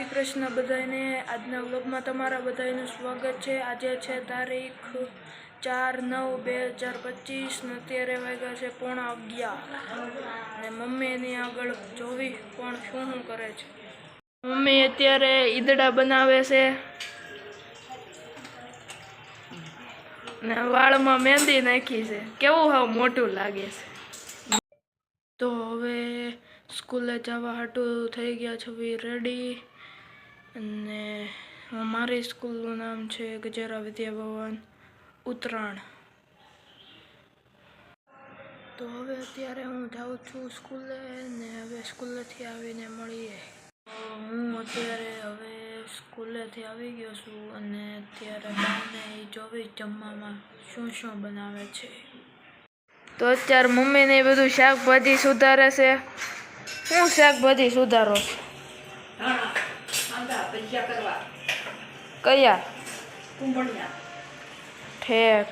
શ્રી કૃષ્ણ બધાને આજના વ્લોગમાં તમારા બધાનું સ્વાગત છે. આજે છે તારીખ ચાર નવ બે હજાર પચીસ ને અત્યારે વાગ્યા છે પોણા અગિયાર. અને મમ્મી એની આગળ જોવી પણ શું શું કરે છે. મમ્મી અત્યારે ઈદડા બનાવે છે. ને વાળમાં મહેંદી નાખી છે. કેવું હાવ મોટું લાગે છે. તો હવે સ્કૂલે જવા હાટું થઈ ગયા છે. રેડી અને અમારી સ્કૂલનું નામ છે ગજેરા વિદ્યા ભવન ઉત્તરાયણ. તો હવે અત્યારે હું જાઉં છું સ્કૂલે ને હવે સ્કૂલેથી આવીને મળીએ. હું અત્યારે હવે સ્કૂલેથી આવી ગયો છું અને અત્યારે બાને જોવી જમવામાં શું શું બનાવે છે. તો અત્યારે મમ્મીને બધું શાકભાજી સુધારે છે. હું શાકભાજી સુધારો છો? કયા? ઠેક.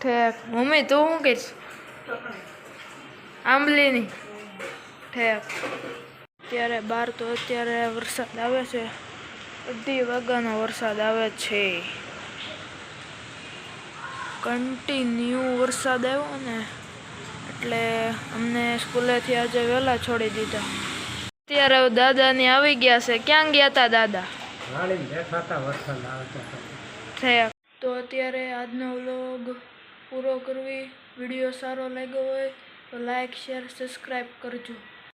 ઠેક. મમ્મી તું શું કહીશ આંબલીની. ઠેક. અત્યારે બાર તો અત્યારે વરસાદ આવે છે. અઢી વાગ્યાનો વરસાદ આવે છે. કન્ટિન્યુ વરસાદ આવ્યો ને એટલે અમને સ્કૂલેથી આજે વહેલા છોડી દીધા. અત્યારે દાદાની આવી ગયા છે. ક્યાં ગયા હતા દાદા થયા. તો અત્યારે આજનો વ્લોગ પૂરો કરવી. વીડિયો સારો લાગ્યો હોય તો લાઈક શેર સબસ્ક્રાઈબ કરજો.